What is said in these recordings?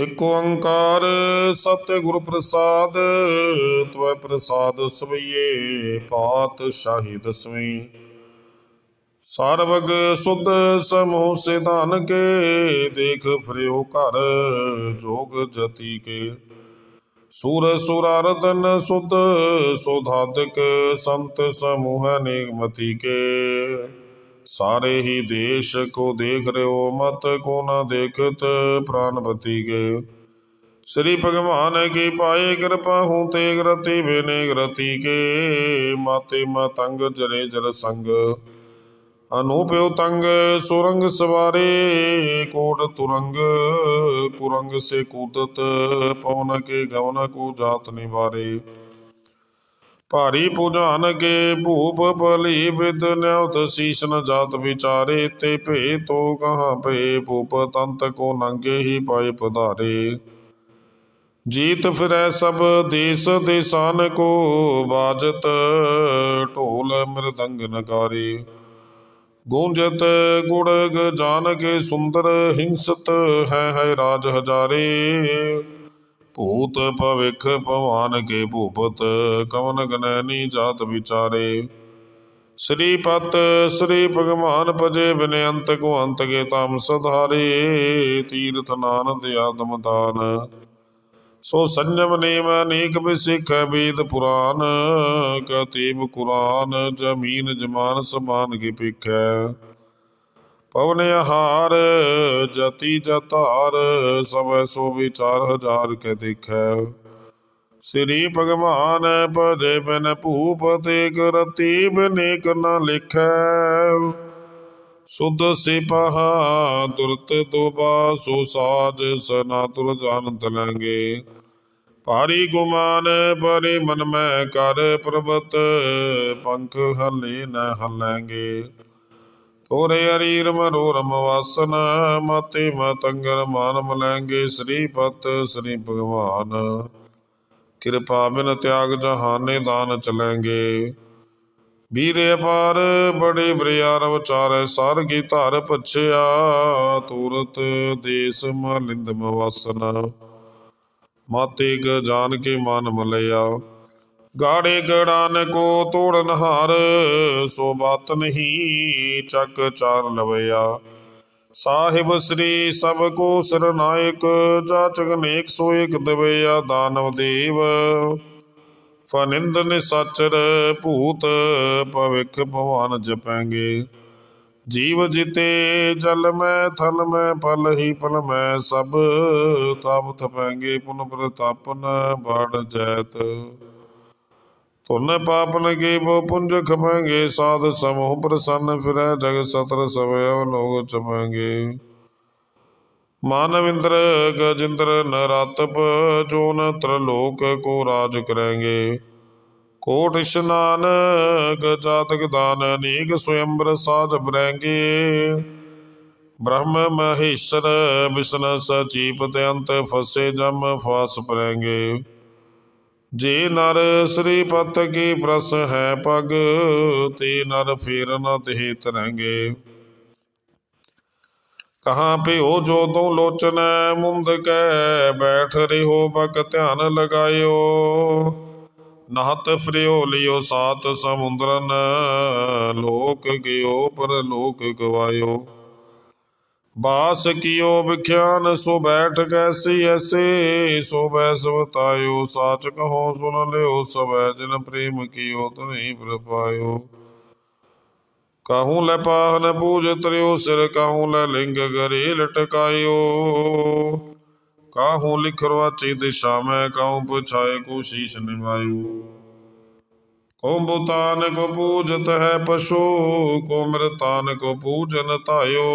ਇਕ ਓੰਕਾਰ ਸਤਿ ਗੁਰ ਪ੍ਰਸਾਦ, ਤਵੈ ਪ੍ਰਸਾਦ ਸਵਈਏ ਪਾਤਸ਼ਾਹੀ ਦਸਵੀਂ। ਸਰਬਗ ਸੁਧ ਸਮੂਹ ਸਿਧਾਨ ਕੇ, ਦੇਖ ਫਰਿਓ ਘਰ ਜੋਗ ਜਤੀ ਕੇ। ਸੂਰ ਸੁਰਾਰਦਨ ਸੁਧ ਸੁਧਾਦਿਕ ਸੰਤ ਸਮੂਹ ਨਿਗਮਤੀ ਕੇ। ਸਾਰੇ ਹੀ ਦੇਸ਼ ਕੋ ਦੇਖ ਰਿਓ ਮਤ ਕੋ ਨ ਦੇਖਤ ਪ੍ਰਾਨਪਤੀ ਕੇ ਸ੍ਰੀ ਭਗਵਾਨ ਕੀ ਪਾਏ ਕਿਰਪਾ ਹੂੰ ਤੇ ਗ੍ਰਤੀ ਬਿਨੇ ਗ੍ਰਤੀ ਕੇ ਮਾਤੇ ਮਤੰਗ ਜਰੇ ਜਰ ਸੰਗ। ਅਨੂਪਿਓ ਤੰਗ ਸੁਰੰਗ ਸਵਾਰੇ, ਕੋਟ ਤੁਰੰਗ। ਕੁਰੰਗ ਸੇ ਕੂਦਤ ਪਵਨ ਕੇ ਗਵਨ ਕੋ ਜਾਤ ਨਿਵਾਰੇ। ਭਾਰੀ ਪੁਜਾਨ ਕੇ ਭੂਪ ਭਲੀ ਵਿਦ ਨਿਉਤ ਸੀਸ ਨ ਜਾਤ ਵਿਚਾਰੇ, ਤੇ ਭੇ ਤੋ ਕਹਾਂ ਭੇ ਭੂਪ ਤੰਤ ਕੋ ਨੰਗੇ ਹੀ ਪਾਏ ਪਧਾਰੇ। ਜੀਤ ਫਿਰੈ ਸਭ ਦੇਸ ਦੇਸਾਨ ਕੋ ਬਾਜਤ ਢੋਲ ਮ੍ਰਿਦੰਗ ਨਗਾਰੇ ਗੂੰਜਤ ਗੁੜ ਜਾਨ ਕੇ ਸੁੰਦਰ ਹਿੰਸਤ ਹੈ ਹੈ ਰਾਜ ਹਜ਼ਾਰੇ। ਭੂਤ ਭਵਿਖ ਭਵਾਨ ਕੇ ਭੂਪਤ, ਕਵਨ ਗਨੈਨੀ ਜਾਤ ਵਿਚਾਰੇ। ਸ੍ਰੀ ਪਤ ਸ੍ਰੀ ਭਗਵਾਨ ਭਜੇ ਬਿਨੰਤ ਕੋ ਅੰਤ ਕੇ ਤਮ ਸਧਾਰੇ, ਤੀਰਥ ਨਾਨਦ ਆਦਮ ਦਾਨ। ਸੋ ਸੰਜਮ ਨੇਮ ਅਨੇਕ ਬਿਸਿਖ ਵੇਦ ਪੁਰਾਨ ਕਤੀਬ ਕੁਰਾਨ, ਜ਼ਮੀਨ ਜਮਾਨ ਸਮਾਨ ਕੀ ਪਿਖੈ ਪਵਨ ਆਹਾਰ, ਜਤੀ ਜਤਾਰ, ਸਭੈ ਸੋ ਵਿਚਾਰ ਹਜ਼ਾਰ ਕੇ ਦੇਖੈ। ਸ੍ਰੀ ਭਗਵਾਨ ਭਜੇ ਬਿਨ ਭੂਪ ਤੇ ਕਰਤੀ ਬਿਨੇਕ ਨ ਲਿਖੈ। ਸੁਧ ਸਿਪਹਾ, ਦੁਰਤ ਦੋਬਾ ਸੋ ਸਾਜ ਸਨਾ ਤੁਰ ਜਾਣਤ ਲੈਂਗੇ। ਭਾਰੀ ਗੁਮਾਨ ਬਰੇ ਮਨ ਮੈਂ ਕਰ ਪ੍ਰਭਤ ਪੰਖ ਹਲੇ ਨ ਹਲੈਂਗੇ। ਤੋਰੇ ਅਰੀਰ ਮਰੋਰਮ ਵਾਸਨ, ਮਾਤੇ ਮਤੰਗਰ ਮਾਨ ਮਲੈਂਗੇ ਸ੍ਰੀ ਪਤ ਸ੍ਰੀ ਭਗਵਾਨ। ਕਿਰਪਾ ਬਿਨ ਤਿਆਗ ਜਹਾਨੇ ਦਾਨ ਚਲੈਂਗੇ ਵੀਰੇ ਪਾਰ ਬੜੇ ਬਰਿਆਰ ਵਿਚਾਰੈ ਸਰ ਕੀ ਧਾਰ ਪਛਿਆ ਤੂਰਤ ਦੇਸ ਮਲਿੰਦ ਮਵਸਨ। ਮਾਤੇ ਗ ਜਾਣ ਕੇ ਮਨ ਮਲਿਆ। ਗਾੜੇ ਗੜਾਨ ਕੋ ਤੋੜਨ ਹਾਰ ਸੋ ਬਾਤ ਨਹੀਂ ਚੱਕ ਚਾਰ ਲਵਿਆ ਸਾਹਿਬ ਸ੍ਰੀ ਸਭ ਕੋ ਸਰਨਾਇਕ ਜਾਚਕ ਨੇਕ ਸੋ ਇਕ ਦਵਿਆ ਦਾਨਵ ਦੇਵ। ਫਨਿੰਦ ਨਿਸਾਚਰ ਭੂਤ, ਭਵਿਖ ਭਵਾਨ ਜਪਾਂਗੇ। ਜੀਵ ਜਿਤੇ ਜਲ ਮੈਂ, ਥਲ ਮੈਂ ਪਲ ਹੀ ਪਲ ਮੈਂ, ਸਭ ਤਪ ਥਪਾਂਗੇ, ਪੁਨ ਪ੍ਰਤਾਪਨ ਬਾੜ ਜੈਤ। ਤੁਨ ਪਾਪ ਕੀ ਬੋ ਪੁੰਜ ਖਪਾਂਗੇ, ਸਾਧ ਸਮੂਹ ਪ੍ਰਸੰਨ ਫਿਰੈ, ਜਗ ਸਤਰ ਸਵੈ ਲੋਗ ਚਪਾਂਗੇ ਮਾਨਵਿੰਦਰ ਗਜਿੰਦਰ ਨਰਾਤਪ ਜੋਨ ਤ੍ਰਲੋਕ ਕੋ ਰਾਜ ਕਰੇਂਗੇ। ਕੋਟ ਇਸ਼ਨਾਨ ਗਜਾਤਕ ਦਾਨ ਅਨੇਕ ਸਵਯੰਬਰ ਸਾਜ ਬਰੈਂਗੇ। ਬ੍ਰਹਮ ਮਹੇਸ਼ਰ ਵਿਸ਼ਨ ਸਚੀਪ ਤੇ ਅੰਤ ਫਸੇ ਜਮ ਫਾਸ ਪਰੇਂਗੇ। ਜੇ ਨਰ ਸ੍ਰੀ ਪਤ ਕੀ ਪ੍ਰਸ ਹੈ ਪਗ, ਤੇ ਨਰ ਫੇਰ ਨ ਤੇ ਤਰੰਗੇ ਕਹਾਂ ਪਿਓ ਜੋ ਤੂੰ ਲੋਚਨ ਮੁੰਦ ਕੈ ਬੈਠ ਰਿਹੋ ਬਕ ਧਿਆਨ ਲਗਾਇਓ। ਨਹਤ ਫਰਿਓ ਲਿਓ ਸਾਤ ਸਮੁੰਦਰਨ, ਲੋਕ ਗਿਓ ਪਰ ਲੋਕ ਗਵਾਇਓ। ਬਾਸ ਕੀਓ ਵਿਖਿਆਨ, ਸੋ ਬੈਠ ਕੈਸੀ ਐਸੇ ਸੋ ਬੈਸ ਬਤਾਇਓ ਸਾਚ ਕਹੋ ਸੁਨ ਲਿਓ ਸਬੈ ਜਿਨ ਪ੍ਰੇਮ ਕੀਓ ਤੁਨੀ ਪ੍ਰਪਾਇਓ ਕਾਹੂ ਲੈ ਪਾਹਨ ਪੂਜ ਤਰਿਓ, ਸਿਰ ਕਾਹੂ ਲੈ ਲਿੰਗ ਗਰੇ ਲਟਕਾਇਓ। ਕਾਹੂ ਲਿਖ ਰਵਾਚੀ ਦਿਸ਼ਾ ਮੈਂ ਕਾਹੂ ਪੁਛਾਏ, ਕੋ ਸ਼ੀਸ਼ ਨਿਵਾਇਓ ਕੋ ਬੁਤਾਨ ਕੋ ਪੂਜਤ ਹੈ ਪਸ਼ੂ ਕੋ ਮਰਤਾਨ ਕੋ ਪੂਜਨ ਧਾਇਓ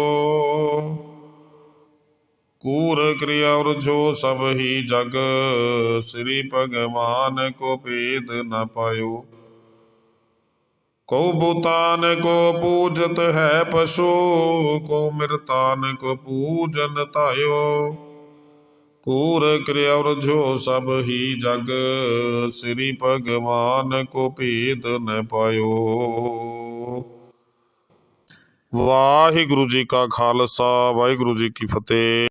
ਕੂਰ ਕਿਰਿਆ ਉਰਜੋ ਸਭ ਹੀ ਜਗ ਸ੍ਰੀ ਭਗਵਾਨ ਕੋ ਭੇਦ ਨ ਪਾਇਓ ਕੋ ਬੁਤਾਨ ਕੋ ਪੂਜਤ ਹੈ ਪਸ਼ੂ ਕੋ ਮਿਰਤਾਨ ਕੋ ਪੂਜਨ ਧਾਇਓ ਕੂਰ ਕਿਰਿਆ ਉਰਜੋ ਸਭ ਹੀ ਜਗ, ਸ੍ਰੀ ਭਗਵਾਨ ਕੋ ਭੇਦ ਨ ਪਾਇਓ। ਵਾਹਿਗੁਰੂ ਜੀ ਕਾ ਖਾਲਸਾ, ਵਾਹਿਗੁਰੂ ਜੀ ਕੀ ਫਤਿਹ।